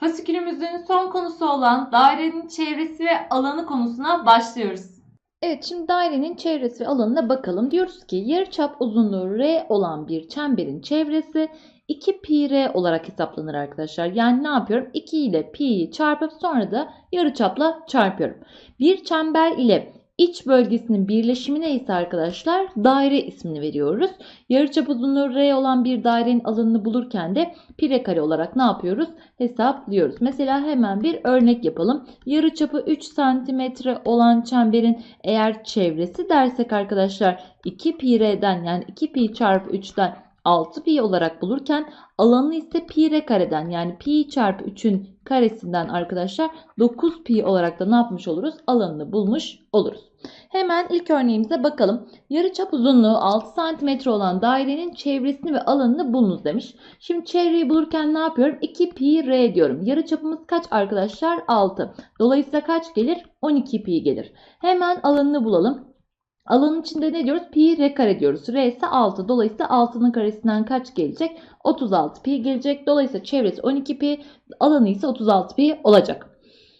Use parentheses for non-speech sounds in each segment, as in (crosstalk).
Fasikülümüzün son konusu olan dairenin çevresi ve alanı konusuna başlıyoruz. Evet şimdi dairenin çevresi ve alanına bakalım. Diyoruz ki yarıçap uzunluğu r olan bir çemberin çevresi 2 pi r olarak hesaplanır arkadaşlar. Yani ne yapıyorum? 2 ile pi'yi çarpıp sonra da yarıçapla çarpıyorum. Bir çember ile iç bölgesinin birleşimi neyse arkadaşlar daire ismini veriyoruz. Yarıçap uzunluğu r olan bir dairenin alanını bulurken de pi r kare olarak ne yapıyoruz? Hesaplıyoruz. Mesela hemen bir örnek yapalım. Yarıçapı 3 santimetre olan çemberin eğer çevresi dersek arkadaşlar 2 pi r'den yani 2 pi çarpı 3'ten 6 pi olarak bulurken alanı ise pi r kareden yani pi çarpı 3'ün karesinden arkadaşlar 9 pi olarak da ne yapmış oluruz? Alanını bulmuş oluruz. Hemen ilk örneğimize bakalım. Yarıçap uzunluğu 6 cm olan dairenin çevresini ve alanını bulunuz demiş. Şimdi çevreyi bulurken ne yapıyorum? 2 pi r diyorum. Yarıçapımız kaç arkadaşlar? 6. Dolayısıyla kaç gelir? 12 pi gelir. Hemen alanını bulalım. Alanın içinde ne diyoruz? Pi r kare diyoruz. R ise 6. Dolayısıyla 6'nın karesinden kaç gelecek? 36 pi gelecek. Dolayısıyla çevresi 12 pi, alanı ise 36 pi olacak.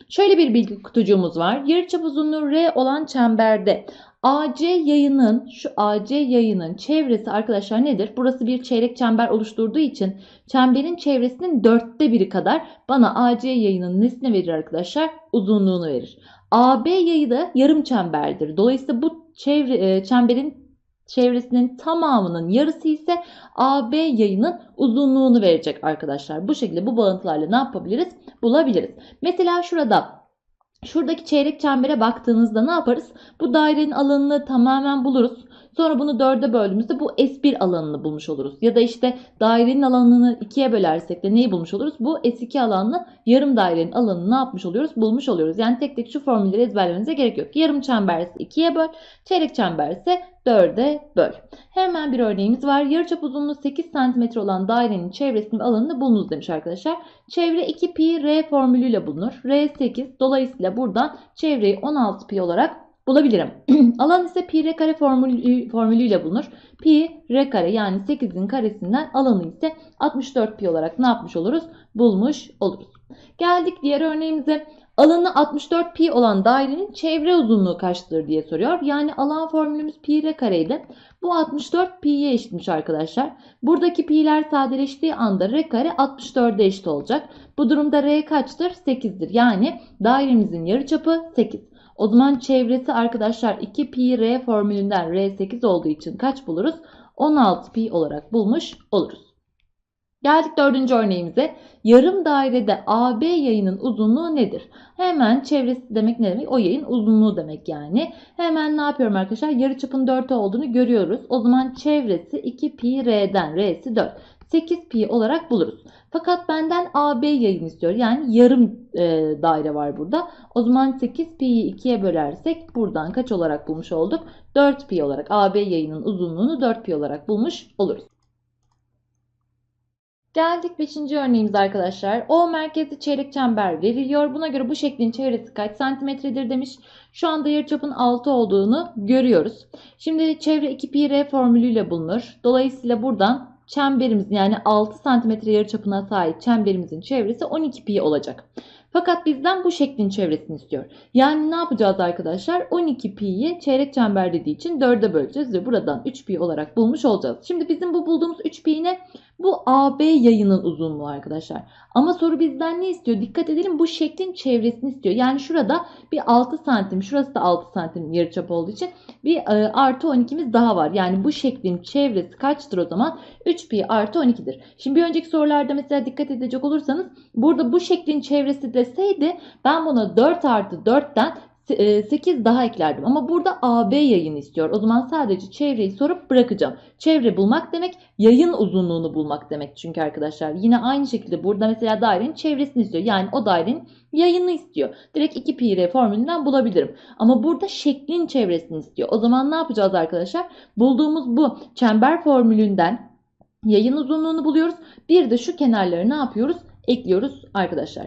Şöyle bir bilgi kutucuğumuz var. Yarıçap uzunluğu r olan çemberde AC yayının şu AC yayının çevresi arkadaşlar nedir? Burası bir çeyrek çember oluşturduğu için çemberin çevresinin dörtte biri kadar bana AC yayının nesini verir arkadaşlar? Uzunluğunu verir. AB yayı da yarım çemberdir. Dolayısıyla bu çevre, e, çemberin çevresinin tamamının yarısı ise AB yayının uzunluğunu verecek arkadaşlar. Bu şekilde bu bağıntılarla ne yapabiliriz? Bulabiliriz. Mesela şurada şuradaki çeyrek çembere baktığınızda ne yaparız? Bu dairenin alanını tamamen buluruz. Sonra bunu dörde böldüğümüzde bu S1 alanını bulmuş oluruz. Ya da işte dairenin alanını ikiye bölersek de neyi bulmuş oluruz? Bu S2 alanlı yarım dairenin alanını ne yapmış oluyoruz? Bulmuş oluyoruz. Yani tek tek şu formülleri ezberlemenize gerek yok. Yarım çember ise ikiye böl, çeyrek çember ise dörde böl. Hemen bir örneğimiz var. Yarıçap uzunluğu 8 cm olan dairenin çevresini ve alanını bulunuz demiş arkadaşlar. Çevre 2 pi r formülüyle bulunur. R 8. Dolayısıyla buradan çevreyi 16 pi olarak bulabilirim. (clears throat) Alan ise pi r kare formülü, formülüyle bulunur. Pi r kare yani 8'in karesinden alanı ise 64 pi olarak ne yapmış oluruz? Bulmuş oluruz. Geldik diğer örneğimize. Alanı 64 pi olan dairenin çevre uzunluğu kaçtır diye soruyor. Yani alan formülümüz pi r kareydi. Bu 64 pi'ye eşitmiş arkadaşlar. Buradaki pi'ler sadeleştiği anda r kare 64'e eşit olacak. Bu durumda r kaçtır? 8'dir. Yani dairemizin yarıçapı 8. O zaman çevresi arkadaşlar 2 pi r formülünden r 8 olduğu için kaç buluruz? 16 pi olarak bulmuş oluruz. Geldik dördüncü örneğimize. Yarım dairede AB yayının uzunluğu nedir? Hemen çevresi demek ne demek? O yayın uzunluğu demek yani. Hemen ne yapıyorum arkadaşlar? Yarıçapın 4 olduğunu görüyoruz. O zaman çevresi 2 pi r'den r'si 4. 8 pi olarak buluruz. Fakat benden AB yayın istiyor. Yani yarım e, daire var burada. O zaman 8 pi'yi 2'ye bölersek buradan kaç olarak bulmuş olduk? 4 pi olarak AB yayının uzunluğunu 4 pi olarak bulmuş oluruz. Geldik 5. örneğimize arkadaşlar. O merkezli çeyrek çember veriliyor. Buna göre bu şeklin çevresi kaç santimetredir demiş. Şu anda yarıçapın 6 olduğunu görüyoruz. Şimdi çevre 2 pi r formülüyle bulunur. Dolayısıyla buradan çemberimizin yani 6 santimetre yarıçapına sahip çemberimizin çevresi 12 pi olacak. Fakat bizden bu şeklin çevresini istiyor. Yani ne yapacağız arkadaşlar? 12 pi'yi çeyrek çember dediği için 4'e böleceğiz ve buradan 3 pi olarak bulmuş olacağız. Şimdi bizim bu bulduğumuz 3 pi ne? Bu AB yayının uzunluğu arkadaşlar. Ama soru bizden ne istiyor? Dikkat edelim bu şeklin çevresini istiyor. Yani şurada bir 6 santim, şurası da 6 santim yarıçap olduğu için bir e, artı 12'miz daha var. Yani bu şeklin çevresi kaçtır o zaman? 3 pi artı 12'dir. Şimdi bir önceki sorularda mesela dikkat edecek olursanız burada bu şeklin çevresi deseydi ben buna 4 artı 4'ten 8 daha eklerdim. Ama burada AB yayını istiyor. O zaman sadece çevreyi sorup bırakacağım. Çevre bulmak demek yayın uzunluğunu bulmak demek. Çünkü arkadaşlar yine aynı şekilde burada mesela dairenin çevresini istiyor. Yani o dairenin yayını istiyor. Direkt 2 pi r formülünden bulabilirim. Ama burada şeklin çevresini istiyor. O zaman ne yapacağız arkadaşlar? Bulduğumuz bu çember formülünden yayın uzunluğunu buluyoruz. Bir de şu kenarları ne yapıyoruz? Ekliyoruz arkadaşlar.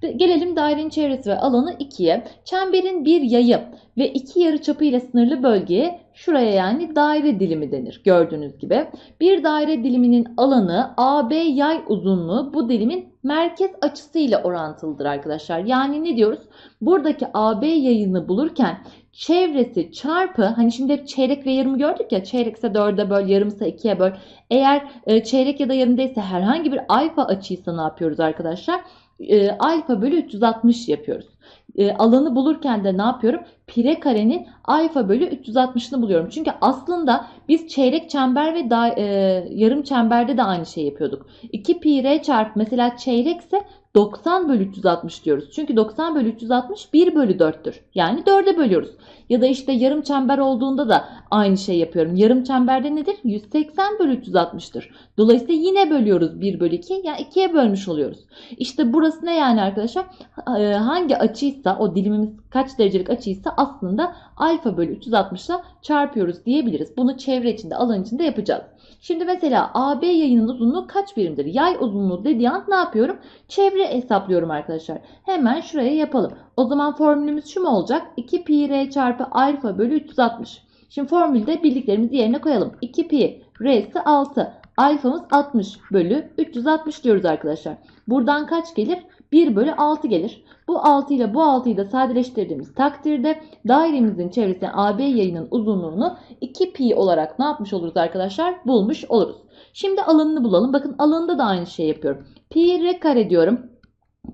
Gelelim dairenin çevresi ve alanı 2'ye. Çemberin bir yayı ve iki yarıçapı ile sınırlı bölgeye şuraya yani daire dilimi denir gördüğünüz gibi. Bir daire diliminin alanı AB yay uzunluğu bu dilimin merkez açısı ile orantılıdır arkadaşlar. Yani ne diyoruz? Buradaki AB yayını bulurken çevresi çarpı hani şimdi hep çeyrek ve yarımı gördük ya çeyrekse dörde böl yarımsa ikiye böl. Eğer e, çeyrek ya da yarım değilse herhangi bir alfa açıysa ne yapıyoruz arkadaşlar? E, alfa bölü 360 yapıyoruz. E, alanı bulurken de ne yapıyorum? Pire karenin alfa bölü 360'ını buluyorum. Çünkü aslında biz çeyrek çember ve da, e, yarım çemberde de aynı şey yapıyorduk. 2 pi r çarpı mesela çeyrekse 90 bölü 360 diyoruz. Çünkü 90 bölü 360 1 bölü 4'tür. Yani 4'e bölüyoruz. Ya da işte yarım çember olduğunda da aynı şey yapıyorum. Yarım çemberde nedir? 180 bölü 360'tır. Dolayısıyla yine bölüyoruz 1 bölü 2. Yani 2'ye bölmüş oluyoruz. İşte burası ne yani arkadaşlar? Ee, Hangi açıysa o dilimimiz kaç derecelik açıysa aslında alfa bölü 360 ile çarpıyoruz diyebiliriz. Bunu çevre içinde alan içinde yapacağız. Şimdi mesela AB yayının uzunluğu kaç birimdir? Yay uzunluğu dediği an ne yapıyorum? Çevre hesaplıyorum arkadaşlar. Hemen şuraya yapalım. O zaman formülümüz şu mu olacak? 2 pi r çarpı alfa bölü 360. Şimdi formülde bildiklerimizi yerine koyalım. 2 pi r'si 6. Alfamız 60 bölü 360 diyoruz arkadaşlar. Buradan kaç gelir? 1 bölü 6 gelir. Bu 6 ile bu 6'yı da sadeleştirdiğimiz takdirde dairemizin çevresi AB yayının uzunluğunu 2 pi olarak ne yapmış oluruz arkadaşlar? Bulmuş oluruz. Şimdi alanını bulalım. Bakın alanında da aynı şey yapıyorum. Pi r kare diyorum.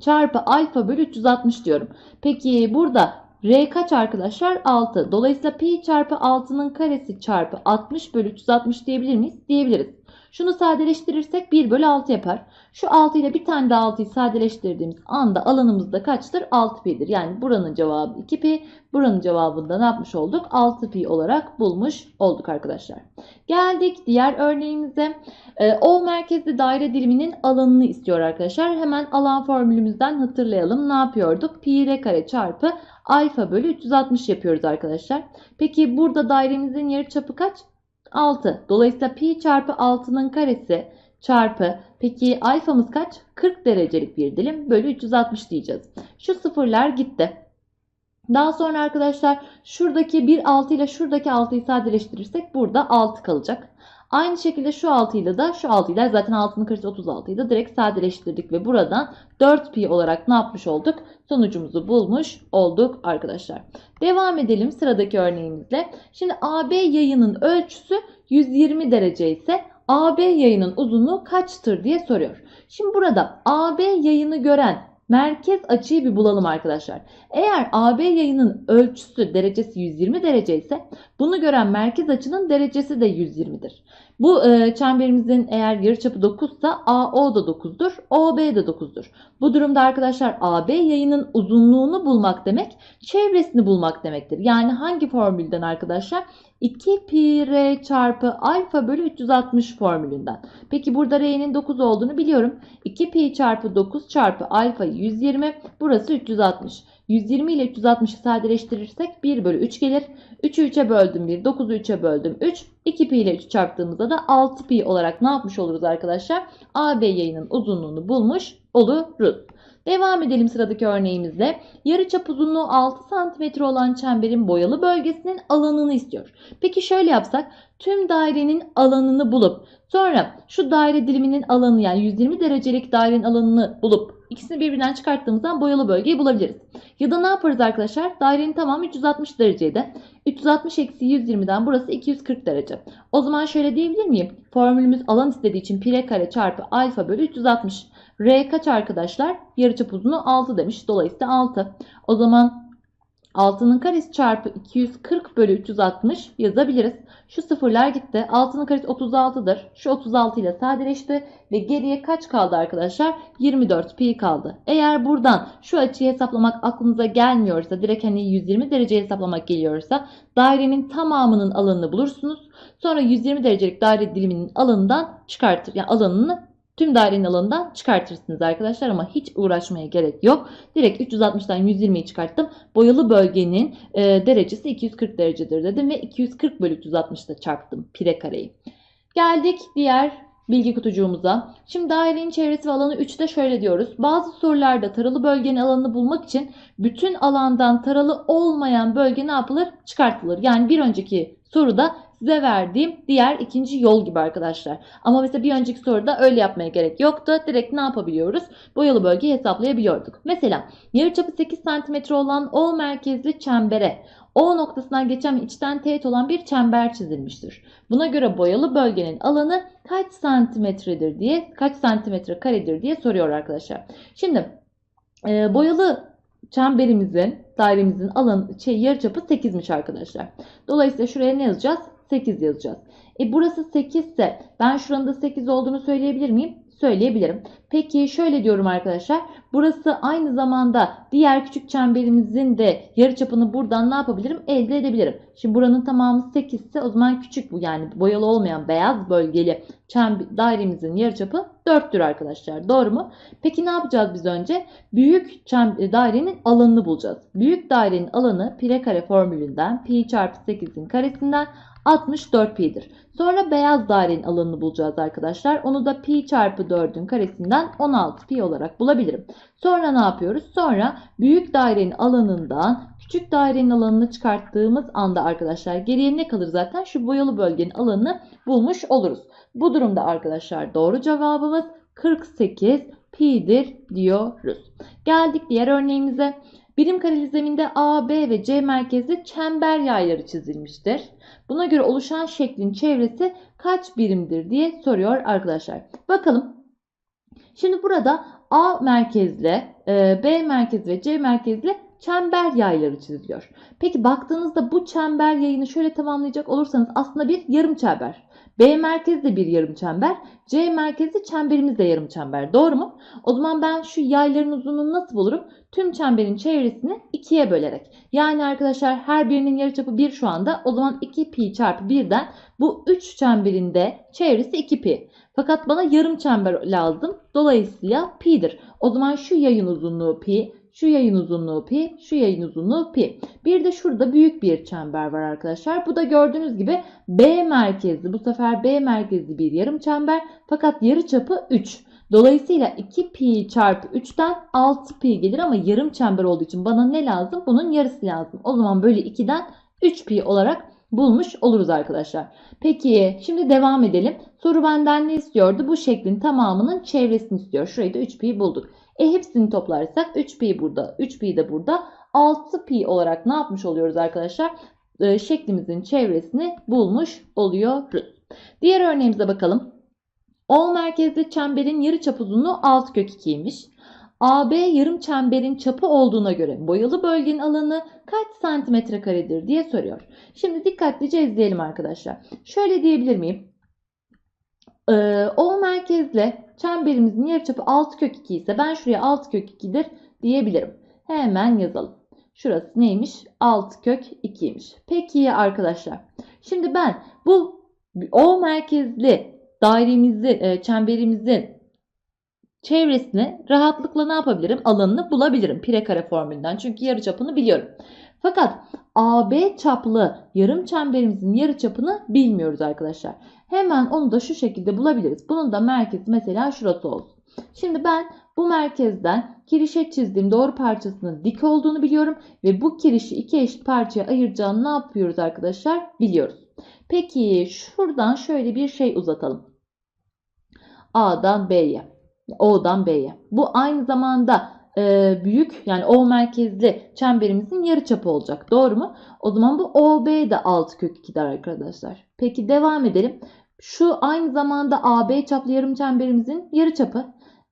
Çarpı alfa bölü 360 diyorum. Peki burada r kaç arkadaşlar? 6. Dolayısıyla pi çarpı 6'nın karesi çarpı 60 bölü 360 diyebilir miyiz? Diyebiliriz. Şunu sadeleştirirsek 1 bölü 6 yapar. Şu 6 ile bir tane daha 6'yı sadeleştirdiğimiz anda alanımız da kaçtır? 6 pi'dir. Yani buranın cevabı 2 pi. Buranın cevabında ne yapmış olduk? 6 pi olarak bulmuş olduk arkadaşlar. Geldik diğer örneğimize. Ee, O merkezli daire diliminin alanını istiyor arkadaşlar. Hemen alan formülümüzden hatırlayalım. Ne yapıyorduk? Pi r kare çarpı alfa bölü 360 yapıyoruz arkadaşlar. Peki burada dairemizin yarıçapı kaç? 6. Dolayısıyla pi çarpı 6'nın karesi çarpı peki alfamız kaç? 40 derecelik bir dilim bölü 360 diyeceğiz. Şu sıfırlar gitti. Daha sonra arkadaşlar şuradaki bir 6 ile şuradaki 6'yı sadeleştirirsek burada 6 kalacak. Aynı şekilde şu 6 ile de şu 6 ile zaten 6'nın karesi 36'yı da direkt sadeleştirdik ve buradan 4 pi olarak ne yapmış olduk? Sonucumuzu bulmuş olduk arkadaşlar. Devam edelim sıradaki örneğimizle. Şimdi AB yayının ölçüsü 120 derece ise AB yayının uzunluğu kaçtır diye soruyor. Şimdi burada AB yayını gören merkez açıyı bir bulalım arkadaşlar. Eğer AB yayının ölçüsü derecesi 120 derece ise bunu gören merkez açının derecesi de 120'dir. Bu e, çemberimizin eğer yarıçapı 9 ise AO da 9'dur, OB de 9'dur. Bu durumda arkadaşlar AB yayının uzunluğunu bulmak demek, çevresini bulmak demektir. Yani hangi formülden arkadaşlar? 2 pi r çarpı alfa bölü 360 formülünden. Peki burada r'nin 9 olduğunu biliyorum. 2 pi çarpı 9 çarpı alfa 120 burası 360. 120 ile 360'ı sadeleştirirsek 1 bölü 3 gelir. 3'ü 3'e böldüm 1, 9'u 3'e böldüm 3. 2 pi ile 3 çarptığımızda da 6 pi olarak ne yapmış oluruz arkadaşlar? AB yayının uzunluğunu bulmuş oluruz. Devam edelim sıradaki örneğimizle. Yarıçap uzunluğu 6 cm olan çemberin boyalı bölgesinin alanını istiyor. Peki şöyle yapsak tüm dairenin alanını bulup sonra şu daire diliminin alanı yani 120 derecelik dairenin alanını bulup ikisini birbirinden çıkarttığımızdan boyalı bölgeyi bulabiliriz. Ya da ne yaparız arkadaşlar? Dairenin tamamı 360 dereceydi. 360 eksi 120'den burası 240 derece. O zaman şöyle diyebilir miyim? Formülümüz alan istediği için pi r kare çarpı alfa bölü 360. R kaç arkadaşlar? Yarıçap uzunluğu 6 demiş. Dolayısıyla 6. O zaman 6'nın karesi çarpı 240 bölü 360 yazabiliriz. Şu sıfırlar gitti. 6'nın karesi 36'dır. Şu 36 ile sadeleşti. Ve geriye kaç kaldı arkadaşlar? 24 pi kaldı. Eğer buradan şu açıyı hesaplamak aklınıza gelmiyorsa direkt hani 120 derece hesaplamak geliyorsa dairenin tamamının alanını bulursunuz. Sonra 120 derecelik daire diliminin alanından çıkartır. Yani alanını tüm dairenin alanından çıkartırsınız arkadaşlar ama hiç uğraşmaya gerek yok. Direkt 360'dan 120'yi çıkarttım. Boyalı bölgenin e, derecesi 240 derecedir dedim ve 240 bölü 360'da çarptım pire kareyi. Geldik diğer bilgi kutucuğumuza. Şimdi dairenin çevresi ve alanı 3'te şöyle diyoruz. Bazı sorularda taralı bölgenin alanını bulmak için bütün alandan taralı olmayan bölge ne yapılır? Çıkartılır. Yani bir önceki soruda size verdiğim diğer ikinci yol gibi arkadaşlar. Ama mesela bir önceki soruda öyle yapmaya gerek yoktu. Direkt ne yapabiliyoruz? Boyalı bölgeyi hesaplayabiliyorduk. Mesela yarıçapı 8 cm olan O merkezli çembere O noktasından geçen içten teğet olan bir çember çizilmiştir. Buna göre boyalı bölgenin alanı kaç santimetredir diye, kaç santimetre karedir diye soruyor arkadaşlar. Şimdi e, boyalı çemberimizin, dairemizin alanı, şey, yarıçapı 8'miş arkadaşlar. Dolayısıyla şuraya ne yazacağız? 8 yazacağız. E burası 8 ise ben şuranın da 8 olduğunu söyleyebilir miyim? Söyleyebilirim. Peki şöyle diyorum arkadaşlar. Burası aynı zamanda diğer küçük çemberimizin de yarıçapını buradan ne yapabilirim? Elde edebilirim. Şimdi buranın tamamı 8 ise o zaman küçük bu yani boyalı olmayan beyaz bölgeli çember, dairemizin yarıçapı 4'tür arkadaşlar. Doğru mu? Peki ne yapacağız biz önce? Büyük çem- dairenin alanını bulacağız. Büyük dairenin alanı pi kare formülünden pi çarpı 8'in karesinden 64 pi'dir. Sonra beyaz dairenin alanını bulacağız arkadaşlar. Onu da pi çarpı 4'ün karesinden 16 pi olarak bulabilirim. Sonra ne yapıyoruz? Sonra büyük dairenin alanından küçük dairenin alanını çıkarttığımız anda arkadaşlar geriye ne kalır zaten? Şu boyalı bölgenin alanını bulmuş oluruz. Bu durumda arkadaşlar doğru cevabımız 48 pi'dir diyoruz. Geldik diğer örneğimize. Birim kareli zeminde A, B ve C merkezli çember yayları çizilmiştir. Buna göre oluşan şeklin çevresi kaç birimdir diye soruyor arkadaşlar. Bakalım. Şimdi burada A merkezli, e, B merkezli ve C merkezli çember yayları çiziliyor. Peki baktığınızda bu çember yayını şöyle tamamlayacak olursanız aslında bir yarım çember. B merkezli bir yarım çember, C merkezli çemberimiz de yarım çember. Doğru mu? O zaman ben şu yayların uzunluğunu nasıl bulurum? Tüm çemberin çevresini ikiye bölerek. Yani arkadaşlar her birinin yarıçapı 1 şu anda. O zaman 2 pi çarpı 1'den bu 3 çemberin de çevresi 2 pi. Fakat bana yarım çember lazım. Dolayısıyla pi'dir. O zaman şu yayın uzunluğu pi, şu yayın uzunluğu pi, şu yayın uzunluğu pi. Bir de şurada büyük bir çember var arkadaşlar. Bu da gördüğünüz gibi B merkezli. Bu sefer B merkezli bir yarım çember. Fakat yarıçapı 3. Dolayısıyla 2 pi çarpı 3'ten 6 pi gelir ama yarım çember olduğu için bana ne lazım? Bunun yarısı lazım. O zaman bölü 2'den 3 pi olarak bulmuş oluruz arkadaşlar. Peki şimdi devam edelim. Soru benden ne istiyordu? Bu şeklin tamamının çevresini istiyor. Şurayı da 3 pi bulduk. E hepsini toplarsak 3 pi burada, 3 pi de burada. 6 pi olarak ne yapmış oluyoruz arkadaşlar? Ee, şeklimizin çevresini bulmuş oluyoruz. Diğer örneğimize bakalım. O merkezli çemberin yarıçap uzunluğu 6 kök 2'ymiş. AB yarım çemberin çapı olduğuna göre boyalı bölgenin alanı kaç santimetre karedir diye soruyor. Şimdi dikkatlice izleyelim arkadaşlar. Şöyle diyebilir miyim? Ee, o merkezle çemberimizin yarıçapı 6 kök 2 ise ben şuraya 6 kök 2'dir diyebilirim. Hemen yazalım. Şurası neymiş? 6 kök 2'ymiş. Peki arkadaşlar. Şimdi ben bu O merkezli dairemizi, e, çemberimizin çevresini rahatlıkla ne yapabilirim? Alanını bulabilirim pire kare formülünden. Çünkü yarıçapını biliyorum. Fakat AB çaplı yarım çemberimizin yarıçapını bilmiyoruz arkadaşlar. Hemen onu da şu şekilde bulabiliriz. Bunun da merkezi mesela şurası olsun. Şimdi ben bu merkezden kirişe çizdiğim doğru parçasının dik olduğunu biliyorum. Ve bu kirişi iki eşit parçaya ayıracağını ne yapıyoruz arkadaşlar? Biliyoruz. Peki şuradan şöyle bir şey uzatalım. A'dan B'ye. O'dan B'ye. Bu aynı zamanda e, büyük yani O merkezli çemberimizin yarıçapı olacak. Doğru mu? O zaman bu OB de 6 kök 2'dir arkadaşlar. Peki devam edelim. Şu aynı zamanda AB çaplı yarım çemberimizin yarıçapı.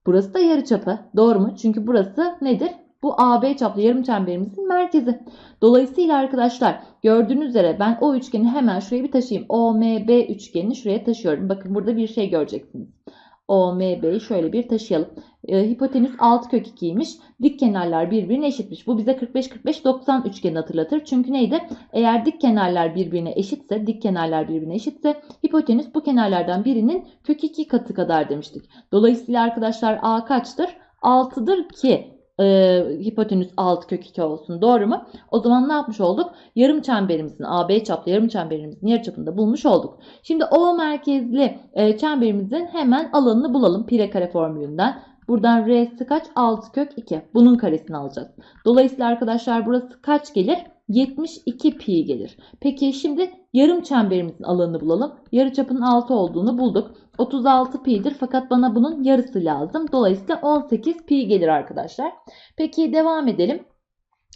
Burası da yarıçapı. Doğru mu? Çünkü burası nedir? Bu AB çaplı yarım çemberimizin merkezi. Dolayısıyla arkadaşlar gördüğünüz üzere ben o üçgeni hemen şuraya bir taşıyayım. OMB üçgenini şuraya taşıyorum. Bakın burada bir şey göreceksiniz. OMB'yi şöyle bir taşıyalım. E, hipotenüs 6 kök 2'ymiş. Dik kenarlar birbirine eşitmiş. Bu bize 45-45-90 üçgeni hatırlatır. Çünkü neydi? Eğer dik kenarlar birbirine eşitse, dik kenarlar birbirine eşitse hipotenüs bu kenarlardan birinin kök 2 katı kadar demiştik. Dolayısıyla arkadaşlar A kaçtır? 6'dır ki e, hipotenüs 6 kök 2 olsun. Doğru mu? O zaman ne yapmış olduk? Yarım çemberimizin AB çaplı yarım çemberimizin yarıçapını da bulmuş olduk. Şimdi O merkezli e, çemberimizin hemen alanını bulalım pi r kare formülünden. Buradan r'si kaç? 6 kök 2. Bunun karesini alacağız. Dolayısıyla arkadaşlar burası kaç gelir? 72 pi gelir. Peki şimdi yarım çemberimizin alanını bulalım. Yarıçapının 6 olduğunu bulduk. 36 pi'dir fakat bana bunun yarısı lazım. Dolayısıyla 18 pi gelir arkadaşlar. Peki devam edelim.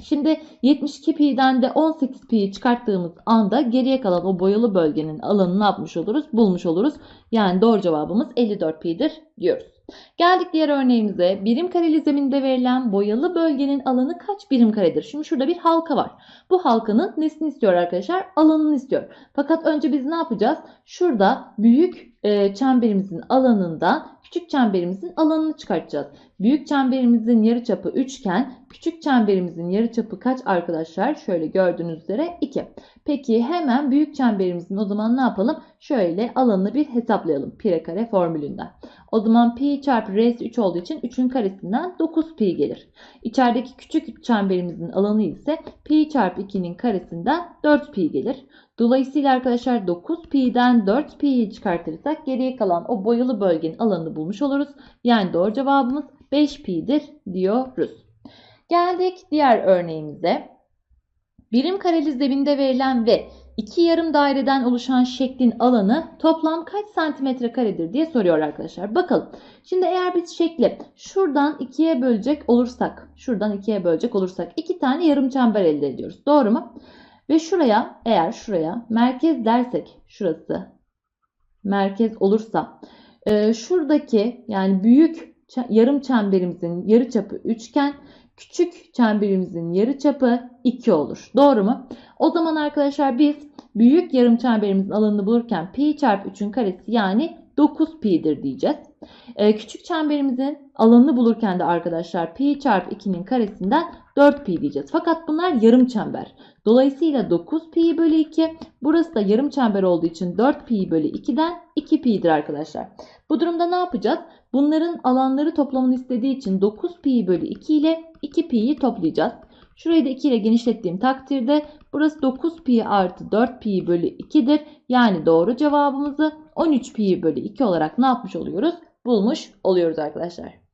Şimdi 72 pi'den de 18 pi'yi çıkarttığımız anda geriye kalan o boyalı bölgenin alanını yapmış oluruz? Bulmuş oluruz. Yani doğru cevabımız 54 pi'dir diyoruz. Geldik diğer örneğimize. Birim kareli zeminde verilen boyalı bölgenin alanı kaç birim karedir? Şimdi şurada bir halka var. Bu halkanın nesini istiyor arkadaşlar? Alanını istiyor. Fakat önce biz ne yapacağız? Şurada büyük e, çemberimizin alanından küçük çemberimizin alanını çıkartacağız. Büyük çemberimizin yarıçapı 3 iken küçük çemberimizin yarıçapı kaç arkadaşlar? Şöyle gördüğünüz üzere 2. Peki hemen büyük çemberimizin o zaman ne yapalım? Şöyle alanını bir hesaplayalım. Pi r kare formülünden. O zaman pi çarpı r'si 3 olduğu için 3'ün karesinden 9 pi gelir. İçerideki küçük çemberimizin alanı ise pi çarpı 2'nin karesinden 4 pi gelir. Dolayısıyla arkadaşlar 9 pi'den 4 pi'yi çıkartırsak geriye kalan o boyalı bölgenin alanını bulmuş oluruz. Yani doğru cevabımız 5 pi'dir diyoruz. Geldik diğer örneğimize. Birim kareli zeminde verilen ve iki yarım daireden oluşan şeklin alanı toplam kaç santimetre karedir diye soruyor arkadaşlar. Bakalım. Şimdi eğer biz şekli şuradan ikiye bölecek olursak, şuradan ikiye bölecek olursak iki tane yarım çember elde ediyoruz. Doğru mu? Ve şuraya eğer şuraya merkez dersek şurası merkez olursa e, şuradaki yani büyük yarım çemberimizin yarıçapı üçgen küçük çemberimizin yarıçapı 2 olur. Doğru mu? O zaman arkadaşlar biz büyük yarım çemberimizin alanını bulurken pi çarpı 3'ün karesi yani 9 pi'dir diyeceğiz. E, küçük çemberimizin alanını bulurken de arkadaşlar pi çarpı 2'nin karesinden 4 pi diyeceğiz. Fakat bunlar yarım çember. Dolayısıyla 9 pi bölü 2. Burası da yarım çember olduğu için 4 pi bölü 2'den 2 pi'dir arkadaşlar. Bu durumda ne yapacağız? Bunların alanları toplamını istediği için 9 pi bölü 2 ile 2 pi'yi toplayacağız. Şurayı da 2 ile genişlettiğim takdirde burası 9 pi artı 4 pi bölü 2'dir. Yani doğru cevabımızı 13 pi bölü 2 olarak ne yapmış oluyoruz? Bulmuş oluyoruz arkadaşlar.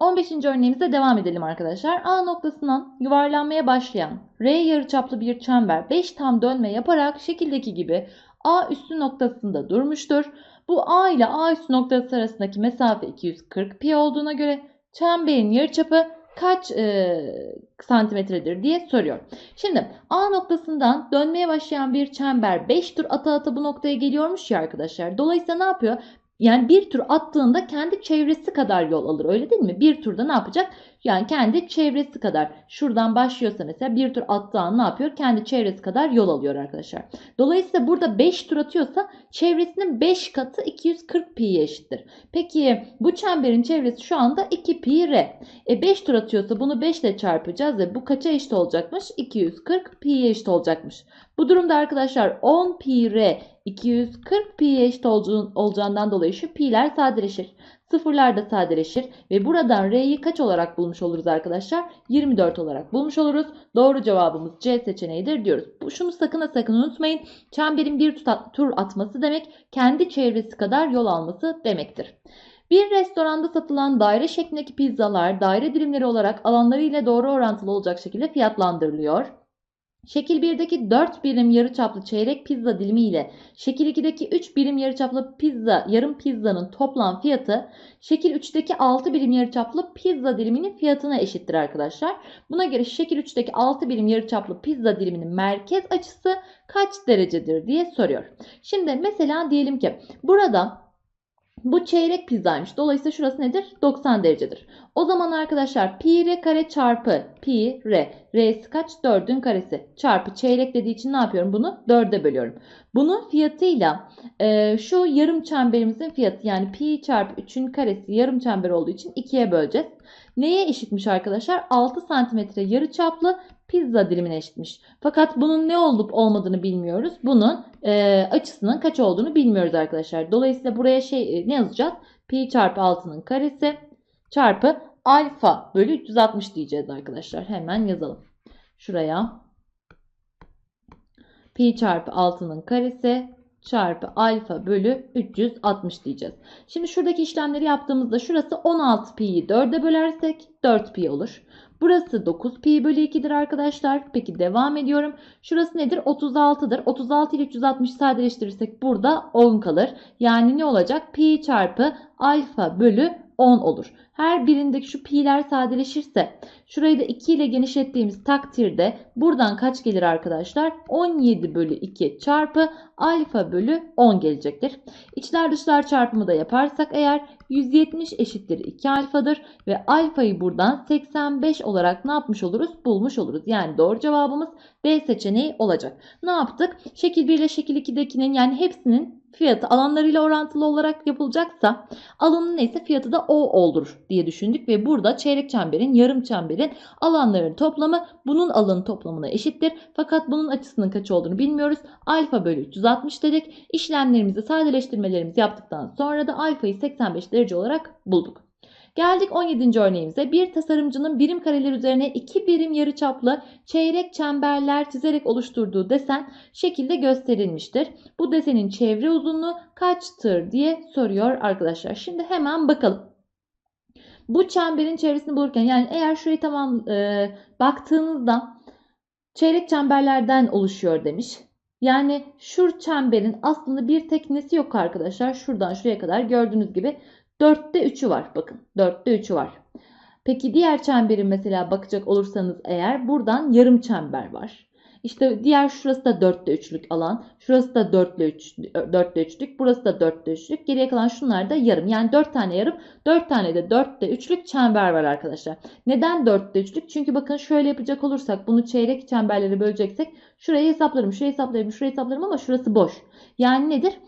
15. örneğimize devam edelim arkadaşlar. A noktasından yuvarlanmaya başlayan R yarıçaplı bir çember 5 tam dönme yaparak şekildeki gibi A üstü noktasında durmuştur. Bu A ile A üstü noktası arasındaki mesafe 240 pi olduğuna göre çemberin yarıçapı kaç e, santimetredir diye soruyor. Şimdi A noktasından dönmeye başlayan bir çember 5 tur ata ata bu noktaya geliyormuş ya arkadaşlar. Dolayısıyla ne yapıyor? Yani bir tur attığında kendi çevresi kadar yol alır öyle değil mi? Bir turda ne yapacak? Yani kendi çevresi kadar. Şuradan başlıyorsa mesela bir tur attığı an ne yapıyor? Kendi çevresi kadar yol alıyor arkadaşlar. Dolayısıyla burada 5 tur atıyorsa çevresinin 5 katı 240 pi'ye eşittir. Peki bu çemberin çevresi şu anda 2 pi r. E 5 tur atıyorsa bunu 5 ile çarpacağız ve bu kaça eşit olacakmış? 240 pi'ye eşit olacakmış. Bu durumda arkadaşlar 10 pi r 240 pi'ye eşit olacağından dolayı şu pi'ler sadeleşir. Sıfırlar da sadeleşir ve buradan r'yi kaç olarak bulmuş oluruz arkadaşlar? 24 olarak bulmuş oluruz. Doğru cevabımız C seçeneğidir diyoruz. Bu şunu sakın sakın unutmayın. Çemberin bir tur atması demek kendi çevresi kadar yol alması demektir. Bir restoranda satılan daire şeklindeki pizzalar daire dilimleri olarak alanları ile doğru orantılı olacak şekilde fiyatlandırılıyor. Şekil 1'deki 4 birim yarıçaplı çeyrek pizza dilimi ile şekil 2'deki 3 birim yarıçaplı pizza yarım pizzanın toplam fiyatı şekil 3'teki 6 birim yarıçaplı pizza diliminin fiyatına eşittir arkadaşlar. Buna göre şekil 3'teki 6 birim yarıçaplı pizza diliminin merkez açısı kaç derecedir diye soruyor. Şimdi mesela diyelim ki burada bu çeyrek pizzaymış. Dolayısıyla şurası nedir? 90 derecedir. O zaman arkadaşlar pi r kare çarpı pi r. R'si kaç? 4'ün karesi. Çarpı çeyrek dediği için ne yapıyorum? Bunu 4'e bölüyorum. Bunun fiyatıyla e, şu yarım çemberimizin fiyatı yani pi çarpı 3'ün karesi yarım çember olduğu için 2'ye böleceğiz. Neye eşitmiş arkadaşlar? 6 santimetre yarı çaplı pizza dilimine eşitmiş. Fakat bunun ne olup olmadığını bilmiyoruz. Bunun e, açısının kaç olduğunu bilmiyoruz arkadaşlar. Dolayısıyla buraya şey e, ne yazacağız? Pi çarpı 6'nın karesi çarpı alfa bölü 360 diyeceğiz arkadaşlar. Hemen yazalım. Şuraya pi çarpı 6'nın karesi çarpı alfa bölü 360 diyeceğiz. Şimdi şuradaki işlemleri yaptığımızda şurası 16 pi'yi 4'e bölersek 4 pi olur. Burası 9 pi bölü 2'dir arkadaşlar. Peki devam ediyorum. Şurası nedir? 36'dır. 36 ile 360 sadeleştirirsek burada 10 kalır. Yani ne olacak? Pi çarpı alfa bölü 10 olur. Her birindeki şu pi'ler sadeleşirse şurayı da 2 ile genişlettiğimiz takdirde buradan kaç gelir arkadaşlar? 17 bölü 2 çarpı alfa bölü 10 gelecektir. İçler dışlar çarpımı da yaparsak eğer 170 eşittir 2 alfadır ve alfayı buradan 85 olarak ne yapmış oluruz? Bulmuş oluruz. Yani doğru cevabımız D seçeneği olacak. Ne yaptık? Şekil 1 ile şekil 2'dekinin yani hepsinin fiyatı alanlarıyla orantılı olarak yapılacaksa alanın neyse fiyatı da o olur diye düşündük ve burada çeyrek çemberin, yarım çemberin alanların toplamı bunun alanın toplamına eşittir. Fakat bunun açısının kaç olduğunu bilmiyoruz. Alfa bölü 360 dedik. İşlemlerimizi, sadeleştirmelerimizi yaptıktan sonra da alfayı 85 derece olarak bulduk. Geldik 17. örneğimize. Bir tasarımcının birim kareler üzerine iki birim yarıçaplı çeyrek çemberler çizerek oluşturduğu desen şekilde gösterilmiştir. Bu desenin çevre uzunluğu kaçtır diye soruyor arkadaşlar. Şimdi hemen bakalım. Bu çemberin çevresini bulurken yani eğer şurayı tamam e, baktığınızda çeyrek çemberlerden oluşuyor demiş. Yani şu çemberin aslında bir tek nesi yok arkadaşlar. Şuradan şuraya kadar gördüğünüz gibi 4'te 3'ü var. Bakın 4'te 3'ü var. Peki diğer çemberin mesela bakacak olursanız eğer buradan yarım çember var. İşte diğer şurası da 4'te 3'lük alan. Şurası da 4'te 3, 4'te 3'lük. Burası da 4'te 3'lük. Geriye kalan şunlar da yarım. Yani 4 tane yarım. 4 tane de 4'te 3'lük çember var arkadaşlar. Neden 4'te 3'lük? Çünkü bakın şöyle yapacak olursak bunu çeyrek çemberleri böleceksek şurayı hesaplarım, şurayı hesaplarım, şurayı hesaplarım ama şurası boş. Yani nedir?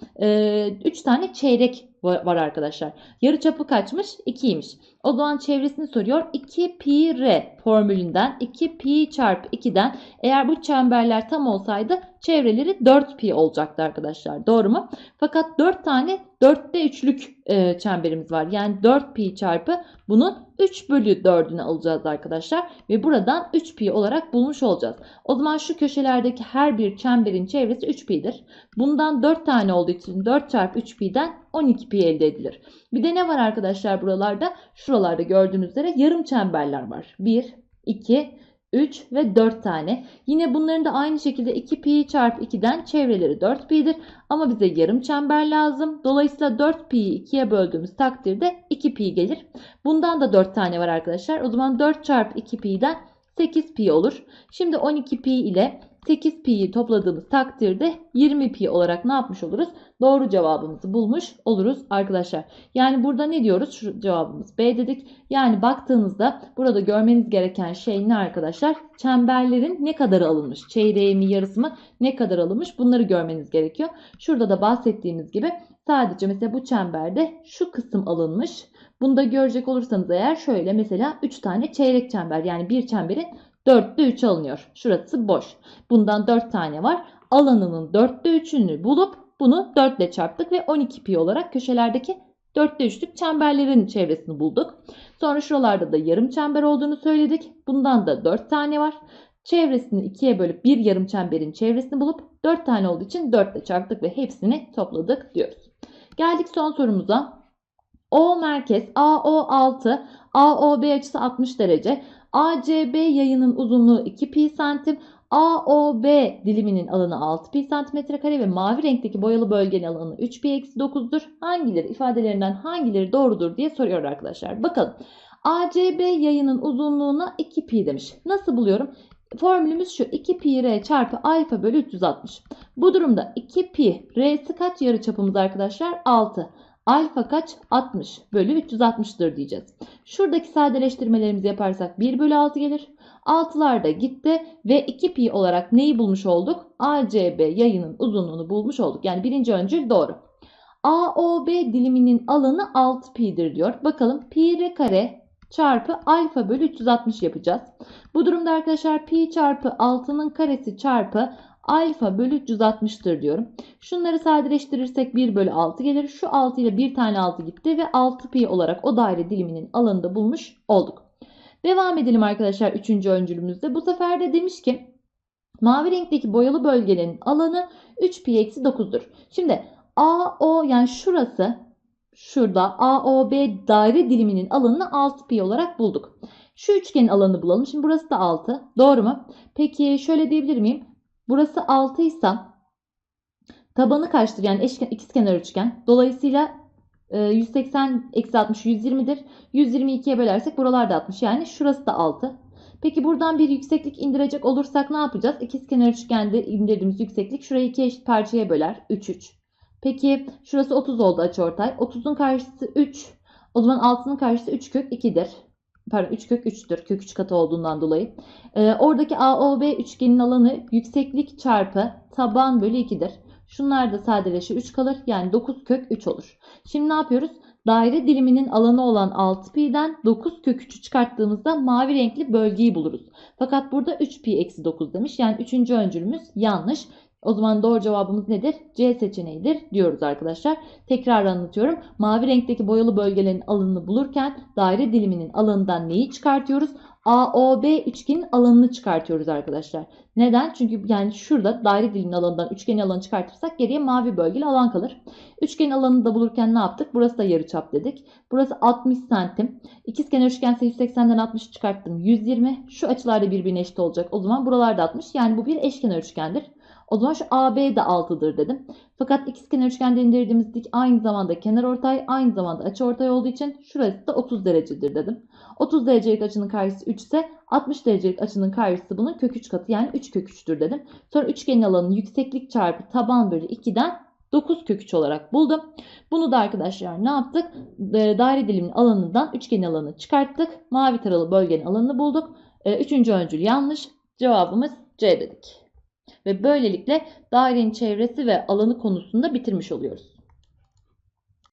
3 ee, tane çeyrek var arkadaşlar. Yarı çapı kaçmış? 2'ymiş. O zaman çevresini soruyor. 2 pi r formülünden 2 pi çarpı 2'den eğer bu çemberler tam olsaydı çevreleri 4 pi olacaktı arkadaşlar. Doğru mu? Fakat 4 tane 4'te 3'lük e, çemberimiz var. Yani 4 pi çarpı bunun 3 bölü 4'ünü alacağız arkadaşlar. Ve buradan 3 pi olarak bulmuş olacağız. O zaman şu köşelerdeki her bir çemberin çevresi 3 pi'dir. Bundan 4 tane olduğu için 4 çarpı 3 pi'den 12 pi elde edilir. Bir de ne var arkadaşlar buralarda? Şuralarda gördüğünüz üzere yarım çemberler var. 1, 2, 3 ve 4 tane. Yine bunların da aynı şekilde 2 pi çarpı 2'den çevreleri 4 pi'dir. Ama bize yarım çember lazım. Dolayısıyla 4 pi'yi 2'ye böldüğümüz takdirde 2 pi gelir. Bundan da 4 tane var arkadaşlar. O zaman 4 çarpı 2 pi'den 8 pi olur. Şimdi 12 pi ile 8 pi'yi topladığımız takdirde 20 pi olarak ne yapmış oluruz? Doğru cevabımızı bulmuş oluruz arkadaşlar. Yani burada ne diyoruz? Şu cevabımız B dedik. Yani baktığınızda burada görmeniz gereken şey ne arkadaşlar? Çemberlerin ne kadar alınmış? Çeyreği mi yarısı mı? Ne kadar alınmış? Bunları görmeniz gerekiyor. Şurada da bahsettiğimiz gibi sadece mesela bu çemberde şu kısım alınmış. Bunu da görecek olursanız eğer şöyle mesela 3 tane çeyrek çember yani bir çemberin 4'te 3 alınıyor. Şurası boş. Bundan 4 tane var. Alanının 4'te 3'ünü bulup bunu 4 ile çarptık ve 12 pi olarak köşelerdeki 4'te 3'lük çemberlerin çevresini bulduk. Sonra şuralarda da yarım çember olduğunu söyledik. Bundan da 4 tane var. Çevresini ikiye bölüp bir yarım çemberin çevresini bulup 4 tane olduğu için 4 ile çarptık ve hepsini topladık diyoruz. Geldik son sorumuza. O merkez AO6, AOB açısı 60 derece. ACB yayının uzunluğu 2 pi santim. AOB diliminin alanı 6 pi santimetre kare ve mavi renkteki boyalı bölgenin alanı 3 pi eksi 9'dur. Hangileri ifadelerinden hangileri doğrudur diye soruyor arkadaşlar. Bakalım. ACB yayının uzunluğuna 2 pi demiş. Nasıl buluyorum? Formülümüz şu 2 pi r çarpı alfa bölü 360. Bu durumda 2 pi r'si kaç yarıçapımız arkadaşlar? 6. Alfa kaç? 60 bölü 360'dır diyeceğiz. Şuradaki sadeleştirmelerimizi yaparsak 1 bölü 6 gelir. 6'lar da gitti ve 2 pi olarak neyi bulmuş olduk? ACB yayının uzunluğunu bulmuş olduk. Yani birinci öncül doğru. AOB diliminin alanı 6 pi'dir diyor. Bakalım pi r kare çarpı alfa bölü 360 yapacağız. Bu durumda arkadaşlar pi çarpı 6'nın karesi çarpı alfa bölü 360'tır diyorum. Şunları sadeleştirirsek 1 bölü 6 gelir. Şu 6 ile bir tane 6 gitti ve 6 pi olarak o daire diliminin alanını da bulmuş olduk. Devam edelim arkadaşlar 3. öncülümüzde. Bu sefer de demiş ki mavi renkteki boyalı bölgenin alanı 3 pi eksi 9'dur. Şimdi AO yani şurası şurada AOB daire diliminin alanını 6 pi olarak bulduk. Şu üçgenin alanını bulalım. Şimdi burası da 6. Doğru mu? Peki şöyle diyebilir miyim? Burası 6 ise tabanı kaçtır? Yani eşken, ikizkenar üçgen. Dolayısıyla e, 180 eksi 60 120'dir. 122'ye bölersek buralar da 60. Yani şurası da 6. Peki buradan bir yükseklik indirecek olursak ne yapacağız? İkizkenar üçgende indirdiğimiz yükseklik şurayı iki eşit parçaya böler. 3 3. Peki şurası 30 oldu açıortay. 30'un karşısı 3. O zaman 6'nın karşısı 3 kök 2'dir. Pardon 3 kök 3'tür. Kök 3 katı olduğundan dolayı. Ee, oradaki AOB üçgenin alanı yükseklik çarpı taban bölü 2'dir. Şunlar da sadeleşir 3 kalır. Yani 9 kök 3 olur. Şimdi ne yapıyoruz? Daire diliminin alanı olan 6 pi'den 9 kök 3'ü çıkarttığımızda mavi renkli bölgeyi buluruz. Fakat burada 3 pi eksi 9 demiş. Yani 3. öncülümüz yanlış. O zaman doğru cevabımız nedir? C seçeneğidir diyoruz arkadaşlar. Tekrar anlatıyorum. Mavi renkteki boyalı bölgelerin alanını bulurken daire diliminin alanından neyi çıkartıyoruz? AOB üçgenin alanını çıkartıyoruz arkadaşlar. Neden? Çünkü yani şurada daire diliminin alanından üçgenin alanını çıkartırsak geriye mavi bölgeli alan kalır. Üçgenin alanını da bulurken ne yaptık? Burası da yarıçap dedik. Burası 60 santim. İkizkenar üçgense 180'den 60 çıkarttım. 120. Şu açılar da birbirine eşit olacak. O zaman buralarda 60. Yani bu bir eşkenar üçgendir. O zaman şu AB de 6'dır dedim. Fakat ikizkenar üçgende indirdiğimiz dik aynı zamanda kenar ortay, aynı zamanda açı ortay olduğu için şurası da 30 derecedir dedim. 30 derecelik açının karşısı 3 ise 60 derecelik açının karşısı bunun kök 3 katı yani 3 kök 3'tür dedim. Sonra üçgenin alanını yükseklik çarpı taban bölü 2'den 9 kök 3 olarak buldum. Bunu da arkadaşlar ne yaptık? Daire diliminin alanından üçgenin alanını çıkarttık. Mavi taralı bölgenin alanını bulduk. Üçüncü öncül yanlış. Cevabımız C dedik. Ve böylelikle dairenin çevresi ve alanı konusunda bitirmiş oluyoruz.